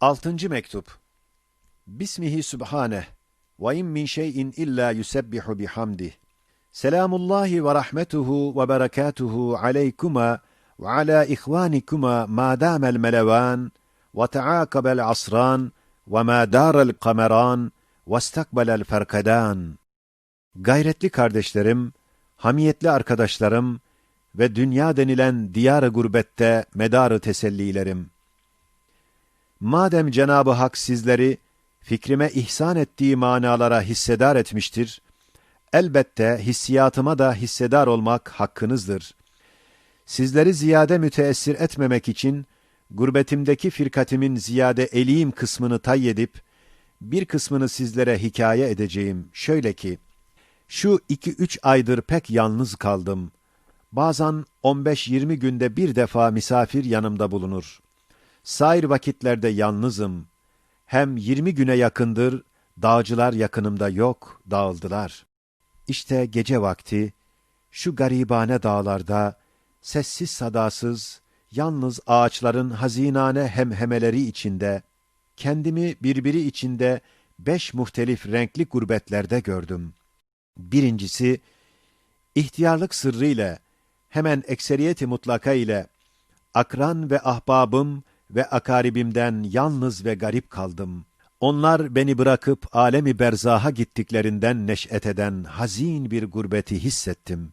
Altıncı mektup. Bismihi Sübhaneh ve in min şeyin illa yusebbihu bihamdih. Selamullahi ve rahmetuhu ve berekatuhu aleykuma ve ala ihvanikuma ma damel melevan ve taakabel asran ve ma darel kameran ve istakbelel ferkadan. Gayretli kardeşlerim, hamiyetli arkadaşlarım ve dünya denilen diyar-ı gurbette medarı tesellilerim. Madem Cenab-ı Hak sizleri fikrime ihsan ettiği manalara hissedar etmiştir, elbette hissiyatıma da hissedar olmak hakkınızdır. Sizleri ziyade müteessir etmemek için, gurbetimdeki firkatimin ziyade eliyim kısmını tayyedip, bir kısmını sizlere hikaye edeceğim. Şöyle ki, şu iki üç aydır pek yalnız kaldım. Bazen 15-20 günde bir defa misafir yanımda bulunur. Sair vakitlerde yalnızım. Hem 20 güne yakındır, dağcılar yakınımda yok, dağıldılar. İşte gece vakti, şu garibane dağlarda, sessiz sadasız, yalnız ağaçların hazinane hemhemeleri içinde, kendimi birbiri içinde beş muhtelif renkli gurbetlerde gördüm. Birincisi, ihtiyarlık sırrıyla, hemen ekseriyeti mutlaka ile, akran ve ahbabım ve akaribimden yalnız ve garip kaldım. Onlar beni bırakıp alemi berzaha gittiklerinden neş'et eden hazin bir gurbeti hissettim.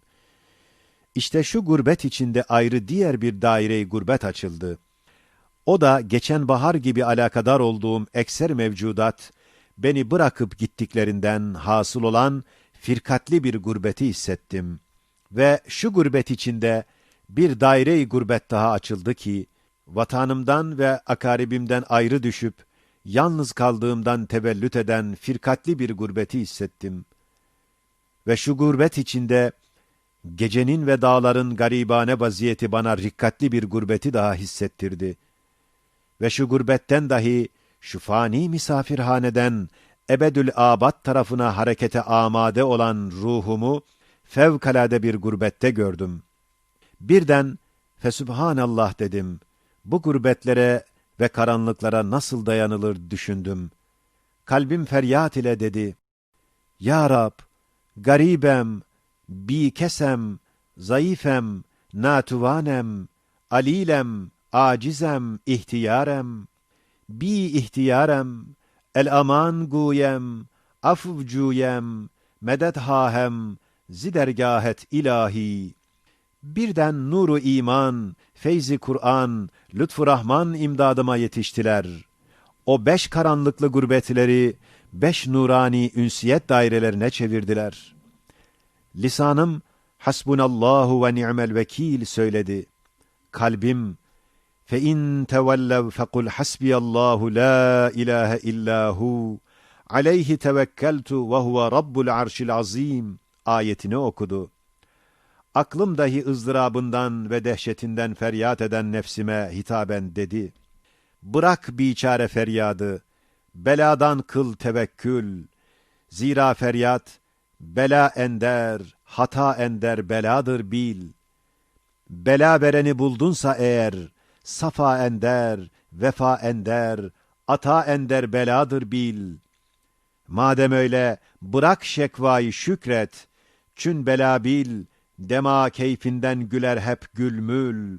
İşte şu gurbet içinde ayrı diğer bir daire-i gurbet açıldı. O da geçen bahar gibi alakadar olduğum ekser mevcudat, beni bırakıp gittiklerinden hasıl olan firkatli bir gurbeti hissettim. Ve şu gurbet içinde bir daire-i gurbet daha açıldı ki, vatanımdan ve akaribimden ayrı düşüp, yalnız kaldığımdan tevellüt eden firkatli bir gurbeti hissettim. Ve şu gurbet içinde, gecenin ve dağların garibane vaziyeti bana rikkatli bir gurbeti daha hissettirdi. Ve şu gurbetten dahi, şu fani misafirhaneden, ebedül abad tarafına harekete amade olan ruhumu, fevkalade bir gurbette gördüm. Birden, fesübhanallah dedim, bu gurbetlere ve karanlıklara nasıl dayanılır düşündüm. Kalbim feryat ile dedi, Ya Rab, garibem, bi kesem, zayıfem, natuvanem, alilem, acizem, ihtiyarem, bi ihtiyarem, el aman guyem, afvcuyem, medet hahem, zidergahet ilahi. Birden nuru iman, feyzi Kur'an, lütfu Rahman imdadıma yetiştiler. O beş karanlıklı gurbetleri, beş nurani ünsiyet dairelerine çevirdiler. Lisanım, hasbunallahu ve ni'mel vekil söyledi. Kalbim, fe in tevellev fekul hasbiyallahu la ilahe illahu, aleyhi tevekkeltu ve huve rabbul arşil azim ayetini okudu. Aklım dahi ızdırabından ve dehşetinden feryat eden nefsime hitaben dedi. Bırak biçare feryadı, beladan kıl tevekkül. Zira feryat, bela ender, hata ender beladır bil. Bela vereni buldunsa eğer, safa ender, vefa ender, ata ender beladır bil. Madem öyle, bırak şekvayı şükret, çün bela bil, Dema keyfinden güler hep gülmül.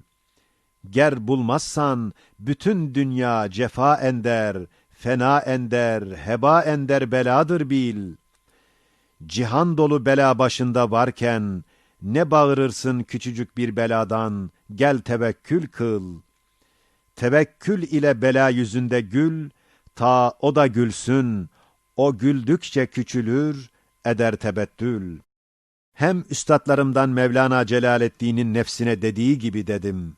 Ger bulmazsan bütün dünya cefa ender, fena ender, heba ender beladır bil. Cihan dolu bela başında varken, ne bağırırsın küçücük bir beladan, gel tevekkül kıl. Tevekkül ile bela yüzünde gül, ta o da gülsün, o güldükçe küçülür, eder tebettül. Hem üstadlarımdan Mevlana Celaleddin'in nefsine dediği gibi dedim.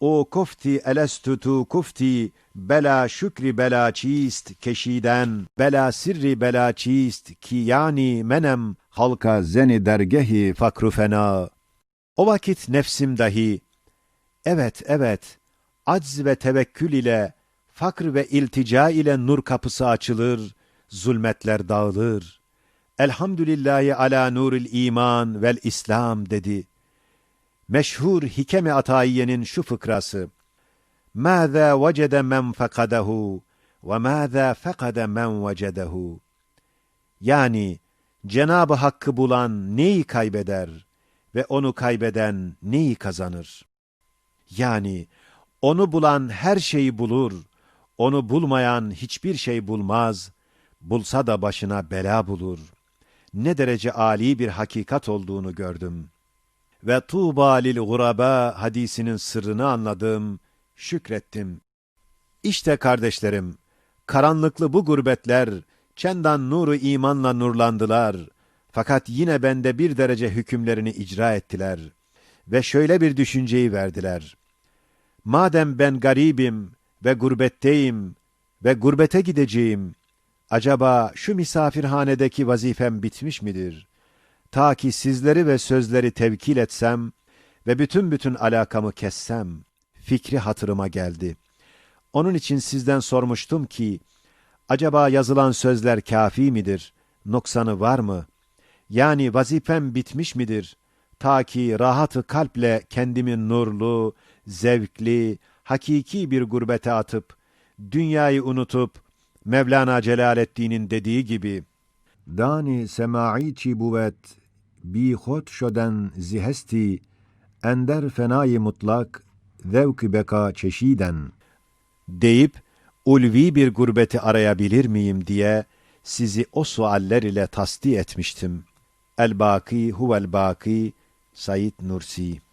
O kufti elestutu kufti, bela şükri bela çist keşiden, bela sirri bela çist ki yani menem halka zeni dergehi fakru fena. O vakit nefsim dahi, evet evet, acz ve tevekkül ile, fakr ve iltica ile nur kapısı açılır, zulmetler dağılır. Elhamdülillahi ala nuril iman vel İslam dedi. Meşhur Hikeme Atayiye'nin şu fıkrası. Mâzâ vecede men fekadehu ve mâzâ fekade men vecedehu. Yani Cenab-ı Hakk'ı bulan neyi kaybeder ve onu kaybeden neyi kazanır? Yani onu bulan her şeyi bulur, onu bulmayan hiçbir şey bulmaz, bulsa da başına bela bulur.'' Ne derece âli bir hakikat olduğunu gördüm. Ve tuğba lil guraba hadisinin sırrını anladım, şükrettim. İşte kardeşlerim, karanlıklı bu gurbetler, çendan nuru imanla nurlandılar. Fakat yine bende bir derece hükümlerini icra ettiler. Ve şöyle bir düşünceyi verdiler. Madem ben garibim ve gurbetteyim ve gurbete gideceğim, acaba şu misafirhanedeki vazifem bitmiş midir? Ta ki sizleri ve sözleri tevkil etsem ve bütün bütün alakamı kessem, fikri hatırıma geldi. Onun için sizden sormuştum ki, acaba yazılan sözler kafi midir? Noksanı var mı? Yani vazifem bitmiş midir? Ta ki rahatı kalple kendimi nurlu, zevkli, hakiki bir gurbete atıp, dünyayı unutup, Mevlana Celaleddin'in dediği gibi, Dani semai çi buvet, bi hot şoden zihesti, ender fenayı mutlak, zevk beka çeşiden, deyip, ulvi bir gurbeti arayabilir miyim diye, sizi o sualler ile tasdi etmiştim. El-Baki huvel-Baki, Said Nursi